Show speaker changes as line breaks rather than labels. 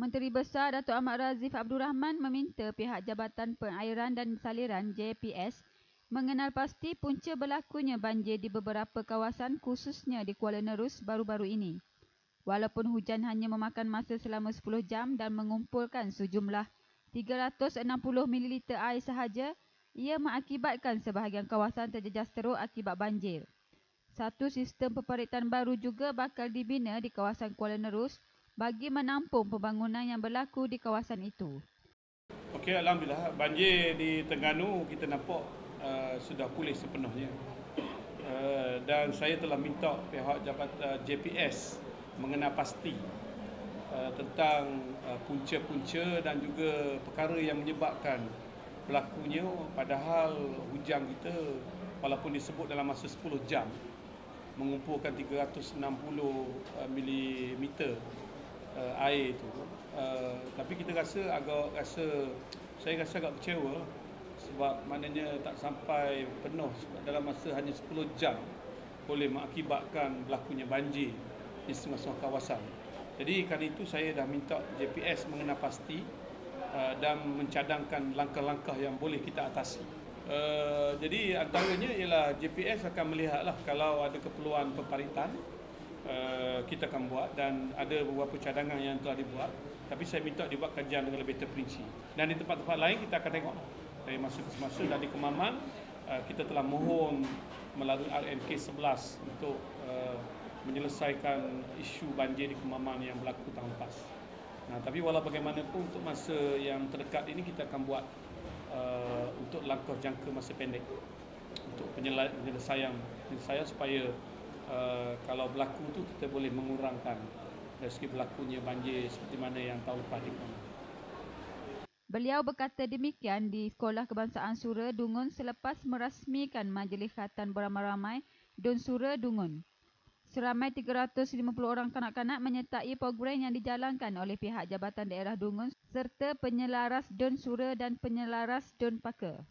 Menteri Besar Datuk Ahmad Razif Abdul Rahman meminta pihak Jabatan Perairan dan Saliran JPS mengenal pasti punca berlakunya banjir di beberapa kawasan khususnya di Kuala Nerus baru-baru ini. Walaupun hujan hanya memakan masa selama 10 jam dan mengumpulkan sejumlah 360 ml air sahaja, ia mengakibatkan sebahagian kawasan terjejas teruk akibat banjir. Satu sistem peperitan baru juga bakal dibina di kawasan Kuala Nerus bagi menampung pembangunan yang berlaku di kawasan itu.
Okey, Alhamdulillah. Banjir di Terengganu kita nampak uh, sudah pulih sepenuhnya. Uh, dan saya telah minta pihak Jabatan uh, JPS mengenal pasti uh, tentang uh, punca-punca dan juga perkara yang menyebabkan berlakunya padahal hujan kita walaupun disebut dalam masa 10 jam mengumpulkan 360 uh, mm uh, air itu uh, tapi kita rasa agak rasa saya rasa agak kecewa sebab maknanya tak sampai penuh sebab dalam masa hanya 10 jam boleh mengakibatkan berlakunya banjir di semua-semua kawasan. Jadi kerana itu saya dah minta JPS mengenal pasti uh, dan mencadangkan langkah-langkah yang boleh kita atasi. Uh, jadi antaranya ialah JPS akan melihatlah kalau ada keperluan peparitan Uh, kita akan buat dan ada beberapa cadangan yang telah dibuat. Tapi saya minta dibuat kajian dengan lebih terperinci. Dan di tempat-tempat lain kita akan tengok dari masa ke semasa dan di Kemaman uh, kita telah mohon melalui RMK 11 untuk uh, menyelesaikan isu banjir di Kemaman yang berlaku tahun lepas nah, tapi walau bagaimanapun untuk masa yang terdekat ini kita akan buat uh, untuk langkah jangka masa pendek. Untuk penyelesaian penyelesaian supaya uh, kalau berlaku tu kita boleh mengurangkan dari segi berlakunya banjir seperti mana yang tahun lepas di
Beliau berkata demikian di Sekolah Kebangsaan Sura Dungun selepas merasmikan Majlis Khatan Beramai-ramai Dun Sura Dungun. Seramai 350 orang kanak-kanak menyertai program yang dijalankan oleh pihak Jabatan Daerah Dungun serta penyelaras Dun Sura dan penyelaras Dun Paka.